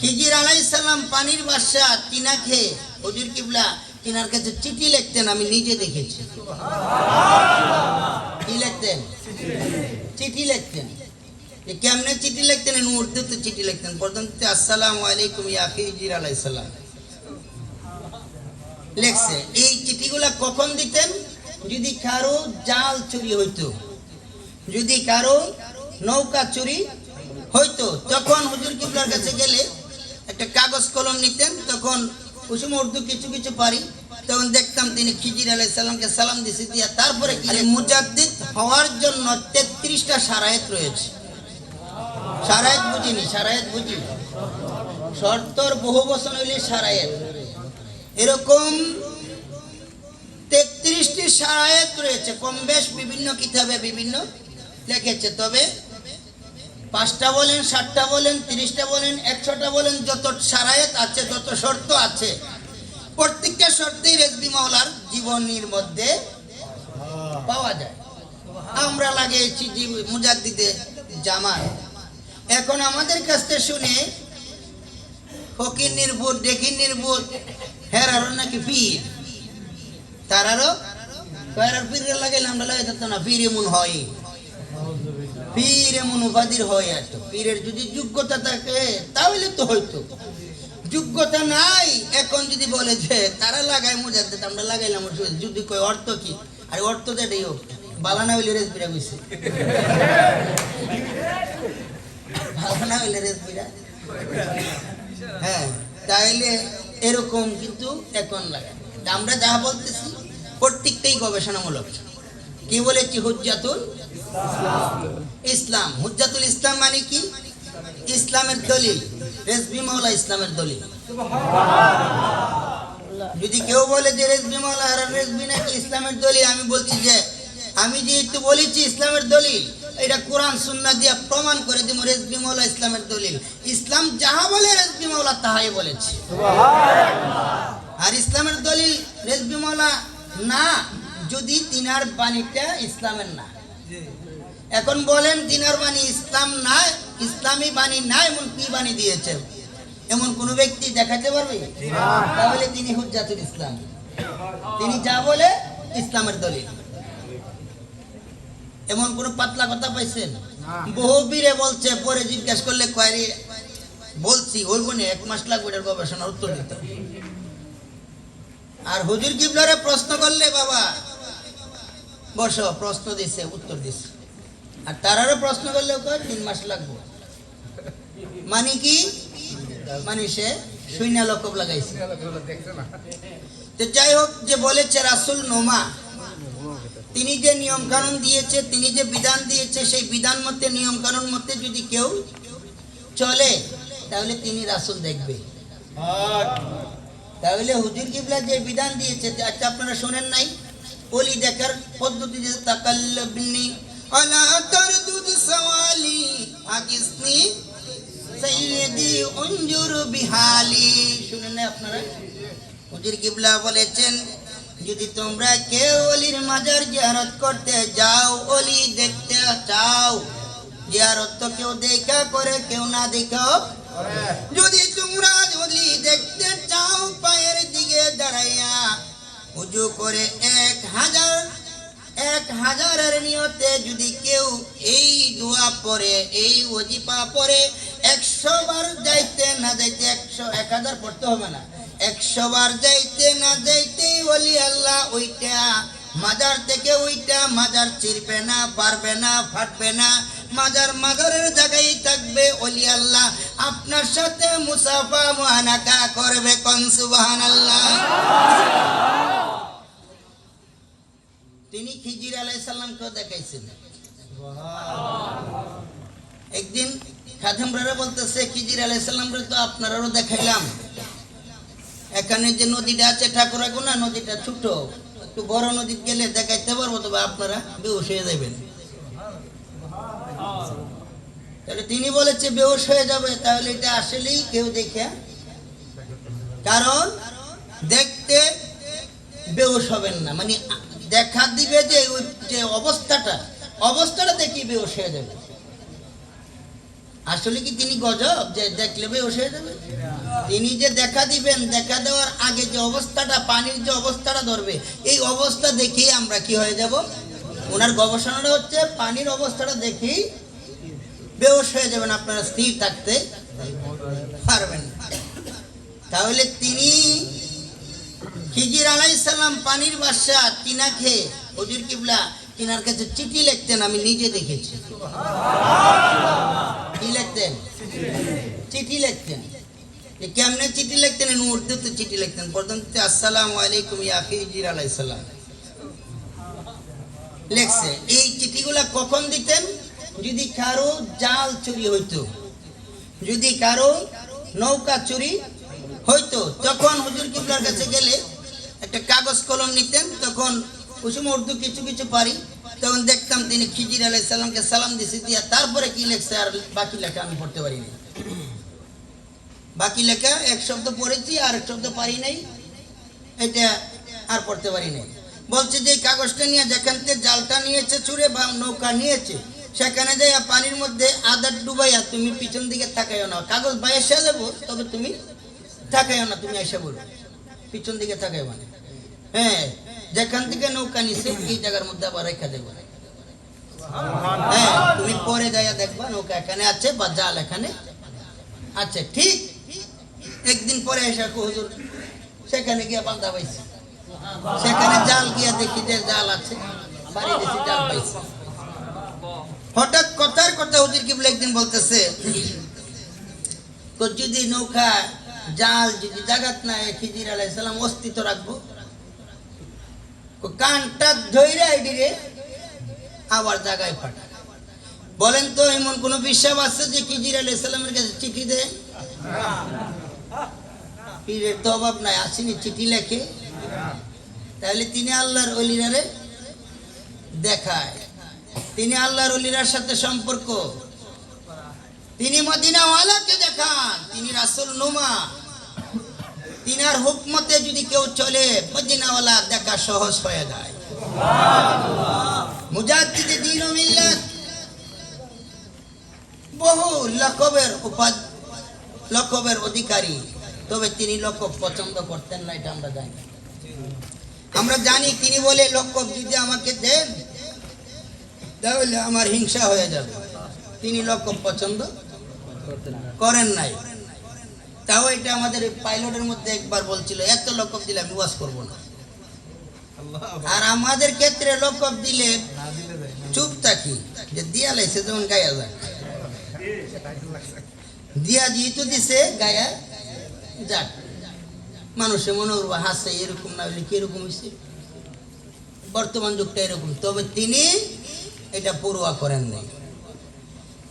খিজির আলাইসাল্লাম পানির বাসা হজুর কিবলা তিনার কাছে চিঠি লিখতেন আমি নিজে দেখেছি। কি লিখতেন? চিঠি লিখতেন। কেমনে চিঠি লিখতেন? উর্দুতে চিঠি লিখতেন। প্রথম আসসালামু আলাইকুম ইয়া খিজির আলাইসাল্লাম লেখছে এই চিঠিগুলা কখন দিতেন? যদি কারও জাল চুরি হইতো যদি কারও নৌকা চুরি হইতো তখন হুজুর কিবলার কাছে গেলে একটা কাগজ কলম নিতেন তখন ওই সময় উর্দু কিছু কিছু পারি তখন দেখতাম তিনি খিজির আলাই সাল্লামকে সালাম দিছে দিয়া তারপরে মুজাদ্দিদ হওয়ার জন্য তেত্রিশটা সারায়েত রয়েছে। সারায়েত বুঝিনি সারায়েত বুঝি শর্তর বহু বছর হইলে সারায়েত এরকম তেত্রিশটি সারায়েত রয়েছে। কম বেশ বিভিন্ন কিতাবে বিভিন্ন লিখেছে। তবে পাঁচটা বলেন, ষাটটা বলেন, তিরিশটা বলেন, একশোটা বলেন, যত সারায়েত আছে যত শর্ত আছে। প্রত্যেকটা শর্তেই রেজবি মাওলার জীবনীর মধ্যে পাওয়া যায়। আমরা লাগিয়েছি মুজাদ্দিদে জামান এখন আমাদের কাছ থেকে শুনে ফকির নির্ভুত ডেকির নির্ভুত হেরারও নাকি পীর? তারারও কয়রার পীরের লাগাইলে আমরা লাগাই না, পীর এমন হয়। পীর এমন উপাধির হয় আর তো পীরের যদি যোগ্যতা থাকে, তাহলে তো হয়তো যোগ্যতা নাই, এখন যদি বলে যে তারা লাগায় মুজাদ্দে আমরা লাগাইলাম যদি কয় অর্থ কি? আর অর্থ তো এটাই হোক। বালানা হইলে রেসবিরা কইছে। বালানা হইলে রেসবিরা হ্যাঁ তাইলে এরকম কিন্তু এখন লাগে তা আমরা যা বলতেছি, প্রত্যেকটাই গবেষণামূলক। কি বলেছি হুজ্জাতুল? ইসলাম। হুজ্জাতুল ইসলাম মানে কি? ইসলামের দলিল। রেজবি মাওলা ইসলামের দলিল। যদি কেউ বলে যে রেজবি মাওলা আর রেজবি নাকি ইসলামের দলিল, আমি বলছি যে, আমি যেহেতু বলেছি ইসলামের দলিল, এটা কোরআন সুন্না দিয়ে প্রমাণ করে দিব রেজবি মাওলা ইসলামের দলিল। ইসলাম যাহা বলে রেজবি মাওলা তাহাই বলেছে। আর ইসলামের দলিল রেজবি মাওলা না যদি তিনার বাণীটা ইসলামের না। এখন বলেন তিনার বাণী ইসলাম না ইসলামী বাণী না এমন কি বাণী দিয়েছে এমন কোন ব্যক্তি দেখাতে পারবে? তাহলে তিনি হুজ্জাতুল ইসলাম। তিনি যা বলে ইসলামের দলিল। এমন কোন পাতলা কথা পাইছেন? বহু বীরে বলছে পরে জিজ্ঞাসা করলে কয়ারি বলছি ওই বনে এক মাস লাগবে এটার গবেষণার উত্তর দিতে। আর হুজুর কিবলারে প্রশ্ন করলে বাবা বসো প্রশ্ন দিছে উত্তর দিছে। আর তারারও প্রশ্ন করলে কয় তিন মাস লাগবে। মানে কি? মানে সে শূন্য লকব লাগাইছে। তো যাই হোক যে বলেছে রাসুল নোমা তিনি যে নিয়ম কানুন দিয়েছে তিনি যে বিধান দিয়েছে সেই বিধান মতে নিয়ম কানুন মতে যদি কেউ চলে তাহলে তিনি রাসুল দেখবে। তাহলে হুজুর কিবলা যে বিধান দিয়েছে আচ্ছা আপনারা শোনেন নাই? সাইয়্যিদি উনজুর বিহালি। শুনেন আপনারা। হুজুর কিবলা বলেছেন যদি তোমরা কেউ অলির মাজার জিয়ারত করতে যাও অলি দেখতে চাও জিয়ারত তো কেউ দেখা করে কেউ না দেখাও। যদি উজু করে এক হাজার, এক হাজারের নিয়তে যদি কেউ এই দোয়া পরে এই ওজিপা পরে একশো বার যাইতে না যাইতে একশো, এক হাজার পড়তে হবে না। একশো বার যাইতে না যাইতে বলি আল্লাহ ওইটা, মাজার থেকে ওইটা, মাজার চিরবে না, পারবে না, ফাটবে না। মাজার মাজারের জায়গায় থাকবে ওলি আল্লাহ। আপনার সাথে মুসাফা মহানাকা করবে কন সুবাহান আল্লাহ তিনি খিজির আলাই সাল্লামকেও একদিন বলতেছে, খিজির আলাই সাল্লামরে তো আপনারাও দেখাইলাম। এখানে যে নদীটা আছে ঠাকুরাগুনা নদীটা ছোট। একটু বড় নদী গেলে দেখাইতে পারব, তবে আপনারা বেউস হয়ে যাবেন। তাহলে তিনি বলেছে বেউস হয়ে যাবে, তাহলে এটা আসলেই কেউ দেখে। কারণ দেখতে বেউস হবেন না। মানে দেখা দিবে যে ওই যে অবস্থাটা অবস্থাটা দেখি বেউস হয়ে যাবে। আসলে কি তিনি গজব যে দেখলে বেউস হয়ে যাবে? তিনি যে দেখা দিবেন, দেখা দেওয়ার আগে যে অবস্থাটা, পানির যে অবস্থাটা ধরবে, এই অবস্থা দেখেই আমরা কি হয়ে যাব? ওনার গবেষণাটা হচ্ছে পানির অবস্থাটা দেখেই বেউস হয়ে যাবেন আপনারা স্থির থাকতে। পারবেন। তাহলে তিনি খিজির আলাইসাল্লাম পানির বাসা খেয়ে হজুর কিবলা, তিনার কাছে চিঠি লিখতেন, আমি নিজে দেখেছি। কি লিখতেন? চিঠি লিখতেন। কেমনে চিঠি লিখতেন? উর্দুতে চিঠি লিখতেন। প্রথম আসসালামু আলাইকুম ইয়া খিজির আলাইসাল্লাম লেখছে, এই চিঠিগুলা কখন দিতেন? যদি কারও জাল চুরি হইতো, যদি কারও নৌকা চুরি হইতো, তখন হুজুর কিবলার কাছে গেলে একটা কাগজ কলম নিতেন, তখন কুসুম উর্দু কিছু কিছু পারি, তখন দেখতাম তিনি খিজির আলাই সালামকে সালাম দিছে, দিয়া তারপরে কি লেখছে আর বাকি লেখা আমি পড়তে পারি পারিনি বাকি লেখা এক শব্দ পড়েছি আর এক শব্দ পারি নাই, এটা আর পড়তে পারি নাই। বলছে যে কাগজটা নিয়ে যেখান থেকে জালটা নিয়েছে চুরে বা নৌকা নিয়েছে সেখানে যাই পানির মধ্যে আদার ডুবাইয়া তুমি পিছন দিকে তাকাইও না। কাগজ বাইরে এসে যাব তবে তুমি তাকাইও না তুমি এসে বলো পিছন দিকে তাকাই মানে। হ্যাঁ যেখান থেকে নৌকা নিছে এই জায়গার মধ্যে আবার রেখা দেবো। হ্যাঁ তুমি পরে যাইয়া দেখবা নৌকা এখানে আছে বা জাল এখানে আছে। ঠিক একদিন পরে এসে হুজুর সেখানে গিয়ে বান্ধা পাইছি। সেখানে জাল গিয়া দেখি যে জাল আছে। বাড়ি দিয়েছি জাল পাইছি। হঠাৎ কথার কথা হুজুর কিবলা একদিন বলতেছে, তো যদি নৌকা, জাল, যদি জাগাত না খিজির আলাই সালাম অস্তিত্ব রাখব? কানটা ধৈরে আইডিরে আবার জায়গায় ফাটা বলেন তো, এমন কোন বিশ্বাস আছে যে খিজির আলাই সালামের কাছে চিঠি দেয়? পীরের তো অভাব নাই, আসেনি, চিঠি লেখে। তাহলে তিনি আল্লাহর অলিরারে দেখায়। তিনি আল্লাহর অলিরার সাথে সম্পর্ক। তিনি মদিনাওয়ালাকে দেখান, তিনি রাসুল নুমা। তিনার হুকমতে যদি কেউ চলে, মদিনাওয়ালা দেখা সহজ হয়ে যায়। মুজাদ্দিদে দিন মিল্লাত বহু লকবের উপাধ লকবের অধিকারী। তবে তিনি লকব পছন্দ করতেন না, এটা আমরা জানি। আমরা জানি তিনি বলে, লকব যদি আমাকে দেন তাহলে আমার হিংসা হয়ে যাবে। তিনি লকব পছন্দ করেন নাই। তাও এটা আমাদের পাইলটের মধ্যে একবার বলছিল এত লকব দিলে আমি ওয়াজ করব না। আর আমাদের ক্ষেত্রে লকব দিলে চুপ থাকি যে দিয়া লাইছে যেমন গায়া যায়। দিয়া যেহেতু দিছে গায়া যাক। মানুষে মনে করব হাসে এরকম না হলে কীরকম হয়েছে বর্তমান যুগটা এরকম। তবে তিনি এটা পড়ুয়া করেন নাই।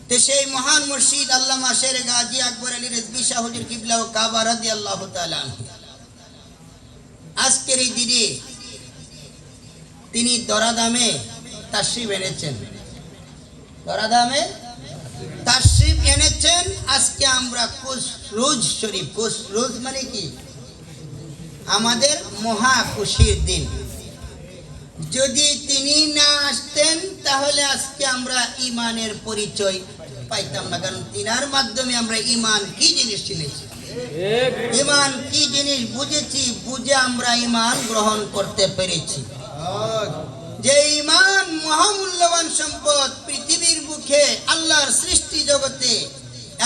তো সেই মহান মুর্শিদ আল্লামা শের গাজী আকবর আলী রেজবি শাহ হুজুর কিবলা ও কাবা রাদি আল্লাহ আজকের এই দিনে তিনি দরাদামে তাশরিফ এনেছেন। দরাদামে তাশরিফ এনেছেন, আজকে আমরা কুশ রোজ শরীফ কুশ রোজ মানে কি? আমাদের মহা খুশির দিন। যদি তিনি না আসতেন, তাহলে আজকে আমরা ইমানের পরিচয় পাইতাম না, কারণ তিনার মাধ্যমে আমরা ইমান কি জিনিস চিনেছি। ইমান কি জিনিস বুঝেছি, বুঝে আমরা ইমান গ্রহণ করতে পেরেছি। যে ইমান মহামূল্যবান সম্পদ পৃথিবীর বুকে আল্লাহর সৃষ্টি জগতে,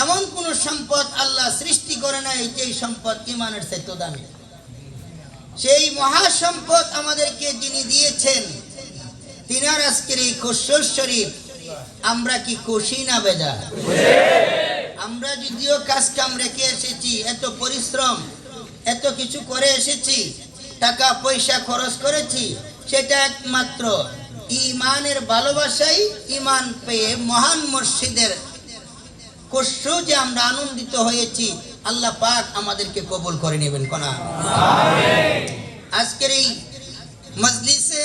এমন কোন সম্পদ আল্লাহ সৃষ্টি করে নাই যে সম্পদ ইমানের চাইতে দামি। সেই মহাসম্পদ আমাদেরকে যিনি দিয়েছেন, তিনার আজকের এই খসর শরীফ, আমরা কি খুশি না বেজা আমরা যদিও কাজ কাম রেখে এসেছি, এত পরিশ্রম, এত কিছু করে এসেছি, টাকা পয়সা খরচ করেছি, সেটা একমাত্র ইমানের ভালোবাসাই ইমান পেয়ে মহান মসজিদের কষ্ট যে আমরা আনন্দিত হয়েছি আল্লাহ পাক আমাদেরকে কবুল করে নেবেন কোনা। আজকের এই মজলিসে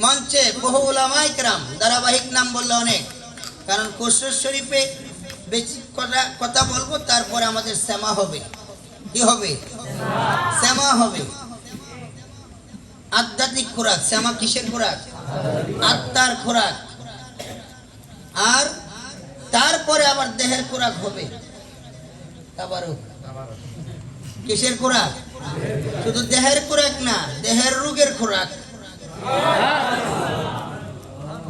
মঞ্চে বহু ওলামাইকরাম ধারাবাহিক নাম বললে অনেক কারণ কোশর শরীফে বেশি কথা কথা বলব তারপরে আমাদের শ্যামা হবে। কি হবে? শ্যামা হবে। আধ্যাত্মিক খোরাক শ্যামা কিসের খোরাক? আত্মার খোরাক। আর তারপরে আবার দেহের খোরাক হবে। কিসের খোরাক? শুধু দেহের খোরাক না, দেহের রোগের খোরাক।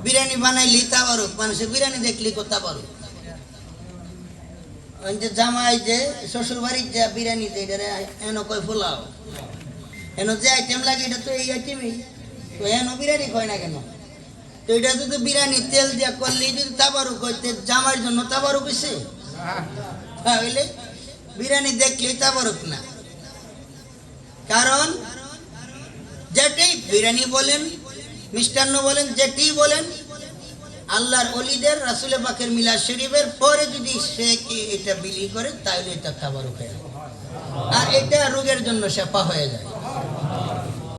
বিরিয়ানি বানাইলি মানুষের বিরিয়ানি দেখলি যে জামাই যে শ্বশুর বাড়ির বিরিয়ানি যে এটা এন কয় ফুলাও এন যে আইটেম লাগে এটা তো এই আইটেমই তো এন বিরিয়ানি কয় না কেন? তো এটা যদি বিরিয়ানি তেল দিয়া করলে, যদি তাবারুক হইতে জামার জন্য হইছে? তাহলে বিরিয়ানি দেখলেই তা বরফ না। কারণ যেটি বিরিয়ানি বলেন, মিষ্টান্ন বলেন যেটি বলেন, আল্লাহর অলিদের, রাসুলে পাকের মিলা শরীফের পরে যদি সে কি এটা বিলি করে তাহলে এটা খাবার হয়ে আর এটা রোগের জন্য সেপা হয়ে যায়।